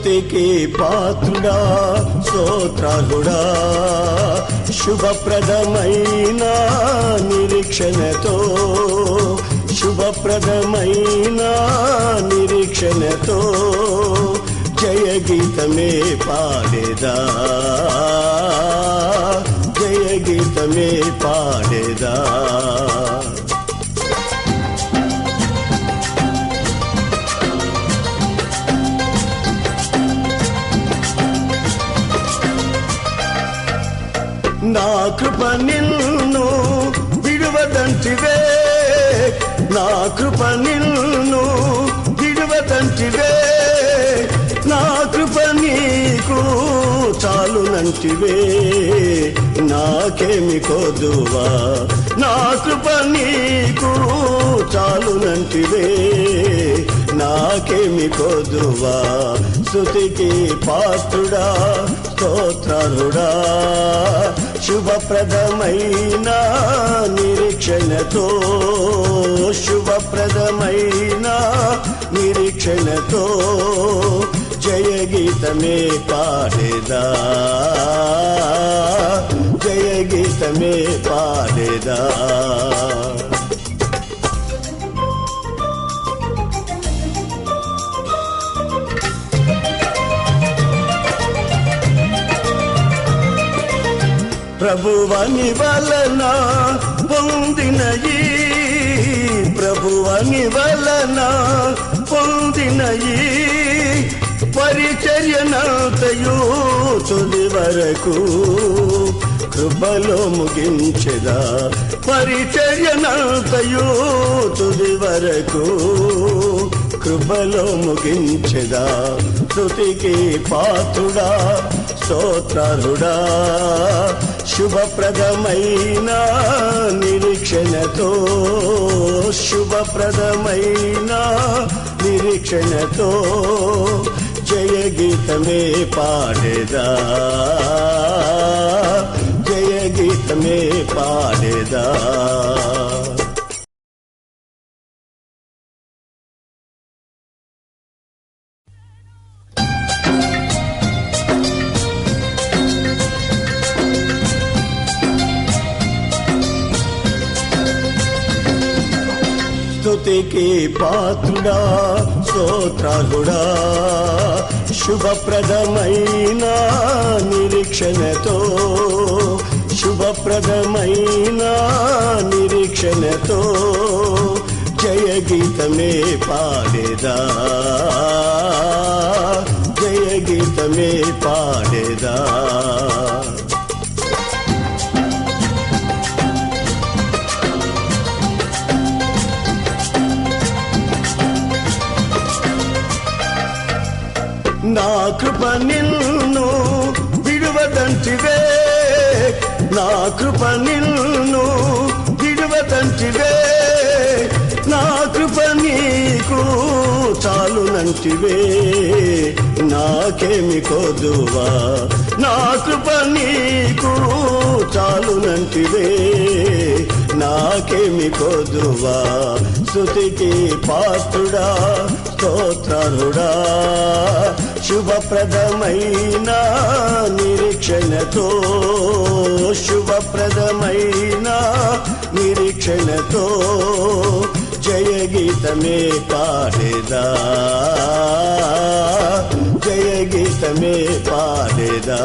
స్తుతికి పాత్రుడా స్తోత్రాలుడా శుభప్రదమైన నిరీక్షణతో శుభప్రదమైన నిరీక్షణతో జయ గీతమే పాడేదా. జయ గీతమే పాడేదా. నిన్ను విడువదంటివే. నా కృప నిన్ను విడువదంటివే. నా కృప నీకు చాలునంటివే నాకేమి కోదువా. నా కృప నీకు చాలునంటివే నాకేమి కోదువా. స్థుతికి పాత్రుడా స్తోత్రుడా శుభప్రదమైన నిరీక్షణతో శుభప్రదమైన నిరీక్షణతో జయ గీతమే పాడేదా. జయ గీతమే పాడేదా. ప్రభువని వలన పొందిన ఈ ప్రభువని వలన పొందిన పొందినయి పరిచర్యనంతయు తుది వరకు కృపలో ముగించెదా. పరిచర్యనంతయు తుది వరకు కృపలో ముగించెదా తుతికి పాత్రుడా స్తోత్రుడా శుభప్రదమైన నిరీక్షణతో శుభప్రదమైన నిరీక్షణతో జయ గీతమే పాడేదా. జయ గీతమే పాడేదా. నీకే పాత్రుడా స్తోత్రాలుడా శుభప్రదమైన నిరీక్షణతో శుభప్రదమైన నిరీక్షణతో జయ గీతమే పాడేదా. జయ గీతమే పాడేదా. నా కృప నిన్ను విడువదంటివే. నా కృప నిన్ను విడువదంటివే. నా కృప నీకు చాలునంటివే. నాకేమి కోదువా. నా కృప నీకు చాలునంటివే. నాకేమి కోదువా. శృతికి పాత్రుడా స్తోత్రుడా శుభప్రదమైన నిరీక్షణతో శుభప్రదమైన నిరీక్షణతో జయ గీతమే పాడేదా. జయ గీతమే పాడేదా.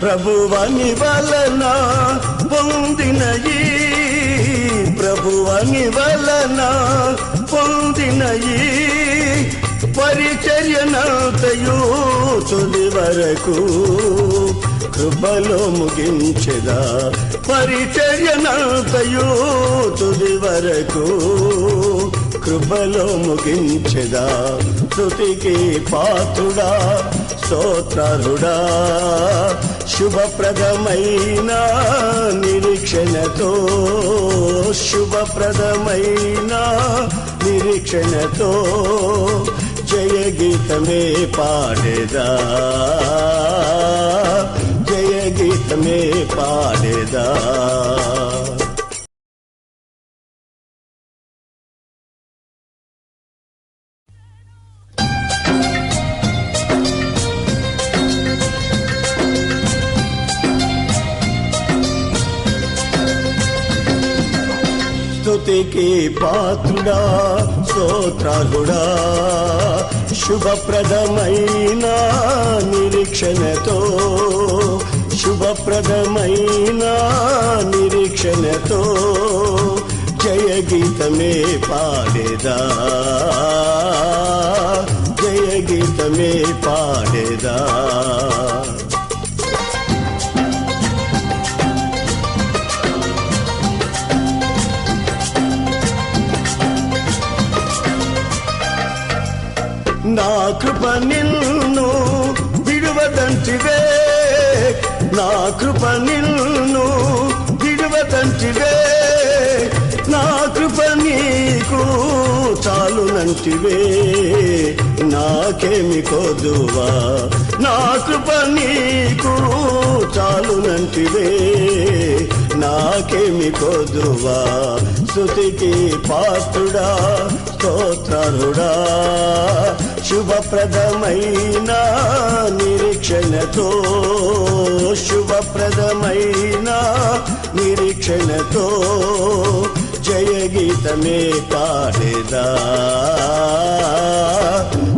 ప్రభువని వలన పొందినయి ప్రభువని వలన పొందినయి పరిచర్యనంతయు తుది వరకు కృపలో ముగించదా పరిచర్యనంతయు తుది వరకు కృపలో ముగించదా తుతికి పాత్రుడా స్తోత్రుడా శుభప్రదమైన నిరీక్షణతో శుభప్రదమైన నిరీక్షణతో జయ గీతమే పాడేదా జయ గీతమే పాడేదా. స్తుతికి పాత్రుడా స్తోత్రాలుడా శుభప్రదమైన నిరీక్షణతో శుభప్రదమైన నిరీక్షణతో జయ గీతమే పాడేదా. జయ గీతమే పాడేదా. నా కృప నిన్ను విడువదంటివే నా కృప నిన్ను విడువదంటివే నా కృప నీకు చాలునంటివే నాకేమి కోదువా. నా కృప నీకు చాలునంటివే నాకేమి కోదువా. స్థుతికి పాత్రుడా. స్తోత్రుడా శుభప్రదమైన నిరీక్షణతో శుభప్రదమైన నిరీక్షణతో జయ గీతమే పాడేదా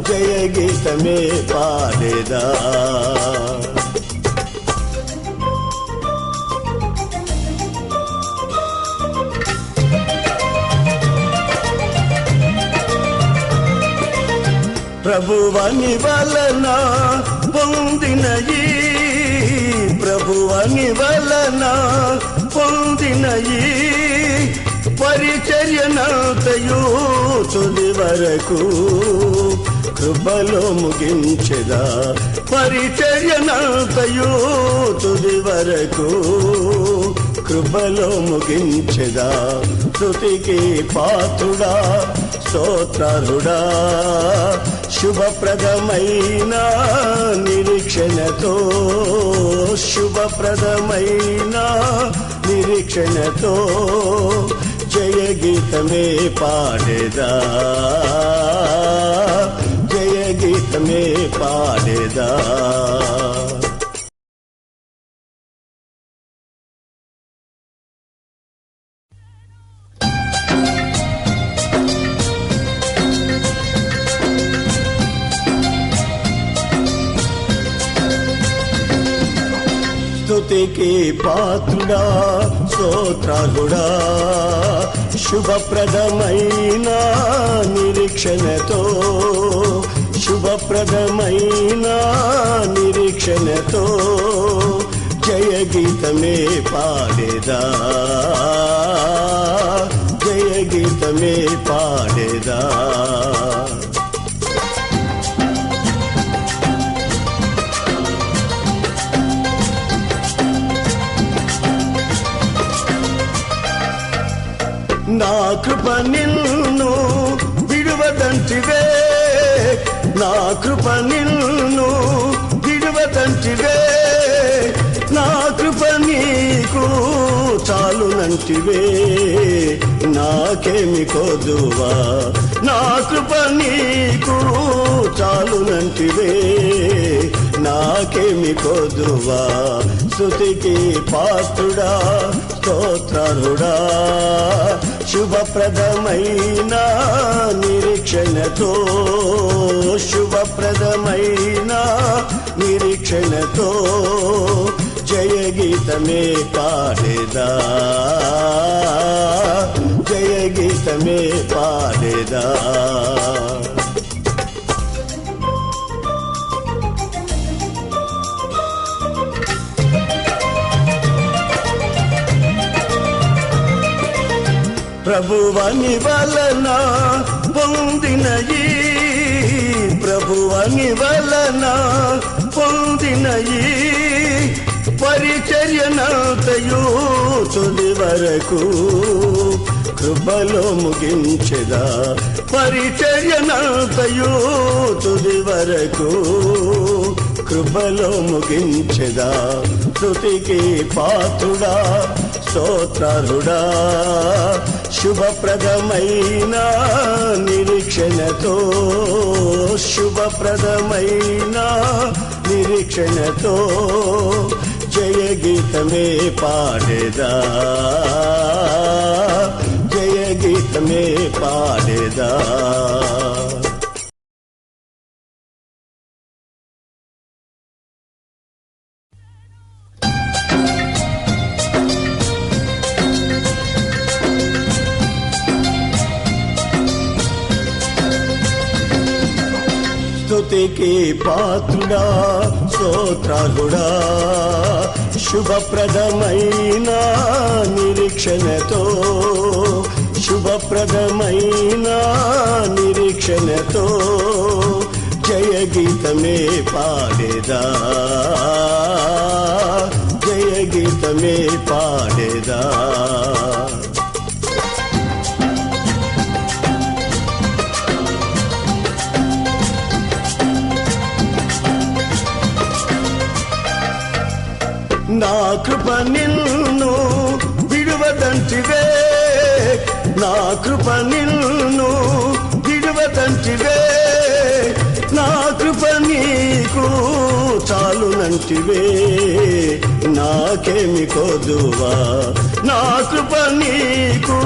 జయ గీతమే పాడేదా. ప్రభువని వలన పొందిన ఈ ప్రభువని వలన పొందిన ఈ పరిచర్యనంతయు తుది వరకు కృపలో ముగించదా పరిచర్యనంతయు తుది వరకు కృపలో ముగించదా తుతికి పాతుడా స్తోత్రుడా శుభప్రదమైన నిరీక్షణతో శుభప్రదమైన నిరీక్షణతో జయ గీతమే పాడేదా జయ గీతమే పాడేదా. స్తుతికి పాత్రుడా స్తోత్రాలుడా శుభప్రదమైన నిరీక్షణతో శుభప్రదమైన నిరీక్షణతో జయ గీతమే పాడేదా జయ గీతమే పాడేదా. నిన్ను విడువదంటివే. నా కృప నిన్ను విడువదంటివే. చాలునంటివే నాకేమి కొదువా? నా కృప నీకు చాలునంటివే నాకేమి కొదువా? స్థుతికి పాత్రుడా స్తోత్రుడా శుభప్రదమైన నిరీక్షణతో శుభప్రదమైన నిరీక్షణతో గీతమే పాడేదా? జయ గీతమే పాడేదా? ప్రభువని వలన పొందిన ఈ ప్రభువని వలన పొందిన ఈ తుది వరకు కృపలో ముగించెదా. పరిచర్యనంతయు తుది వరకు కృపలో ముగించెదా. తుతికి పాత్రుడా స్తోత్రుడా శుభప్రదమైన నిరీక్షణతో శుభప్రదమైన నిరీక్షణతో జయ గీతమే పాడేదా జయ గీతమే పాడేదా స్తుతికి పాత్రుడా స్తోత్రాలుడా శుభప్రదమైన నిరీక్షణతో శుభప్రదమైన నిరీక్షణతో జయ గీతమే పాడేదా. జయ గీతమే పాడేదా. నా కృప నిన్ను విడువదంటివే. నా కృప నిన్ను విడువదంటివే. నా కృప నీకు చాలునంటివే. నాకేమి కొదువా. నా కృప నీకు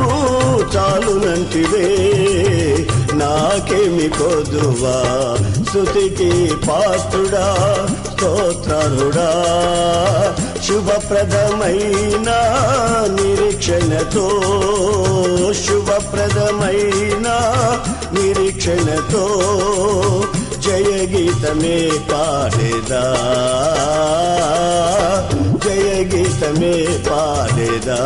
చాలునంటివే. నాకేమి కొదువా. సుతికి పాత్రుడా స్తోత్రుడా శుభప్రదమైన నిరీక్షణతో శుభప్రదమైన నిరీక్షణతో జయ గీతమే పాడేదా. జయ గీతమే పాడేదా.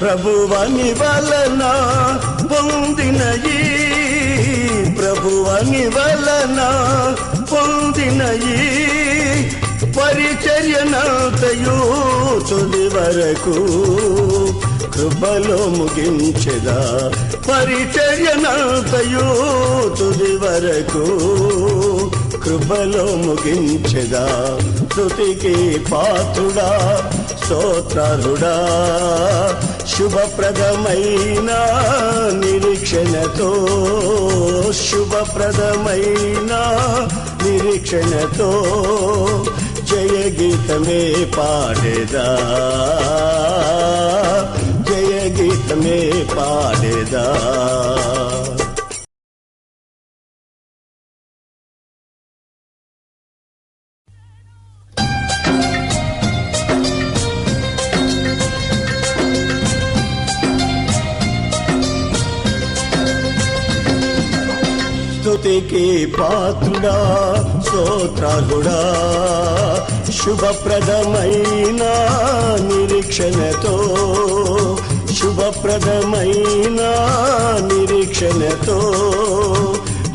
ప్రభువని వలన పొందినయి ప్రభువని వలన పొందినయి పరిచర్యనంతయు తుది వరకు కృపలో ముగించెదా. పరిచర్యనంతయు తుది వరకు కృపలో ముగించెదా. స్థుతికి పాత్రుడా స్తోత్రుడా శుభప్రదమైన నిరీక్షణతో శుభప్రదమైన నిరీక్షణతో జయ గీతమే పాడేదా. జయ గీతమే పాడేదా. స్తుతికి పాత్రుడా స్తోత్రాలుడా శుభప్రదమైన నిరీక్షణతో శుభప్రదమైన నిరీక్షణతో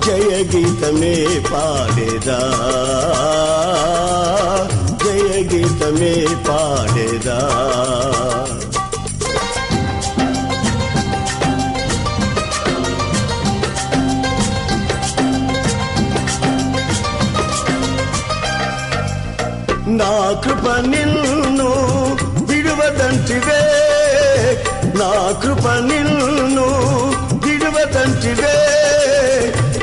జయ గీతమే పాడేదా. జయ గీతమే పాడేదా. కృప నిన్ను విడువదంటివే. నా కృప నిన్ను విడువదంటివే.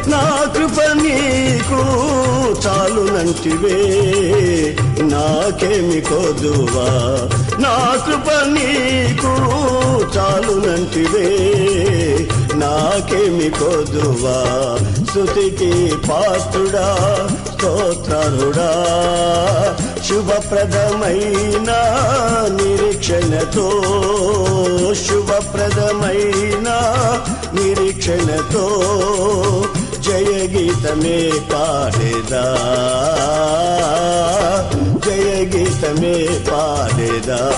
నా కృప నీకు చాలునంటివే. నాకేమి కోదువా. నా కృప నీకు చాలునంటివే. నాకేమి కోదువా? స్థుతికి పాత్రుడా? స్తోత్రుడా శుభప్రదమైన నిరీక్షణతో? శుభప్రదమైన నిరీక్షణతో? జయ గీతమే పాడేదా? జయ గీతమే పాడేదా?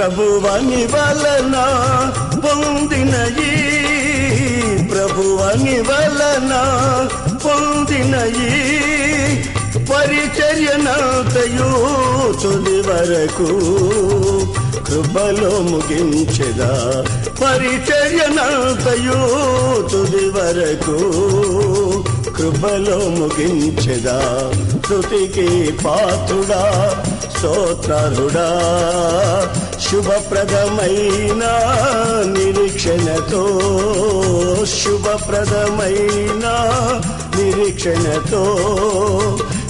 ప్రభువని వలన పొందిన ఈ ప్రభువని వలన పొందిన ఈ పరిచర్యనంతయు తుది వరకు కృపలో ముగించెదా. పరిచర్యనంతయు తుది వరకు కృపలో ముగించెదా. స్థుతికి పాత్రుడా స్తోత్రుడా శుభప్రదమైన నిరీక్షణతో శుభప్రదమైన నిరీక్షణతో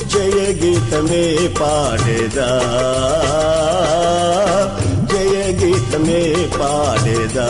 జయ గీతమే పాడేదా. జయ గీతమే పాడేదా.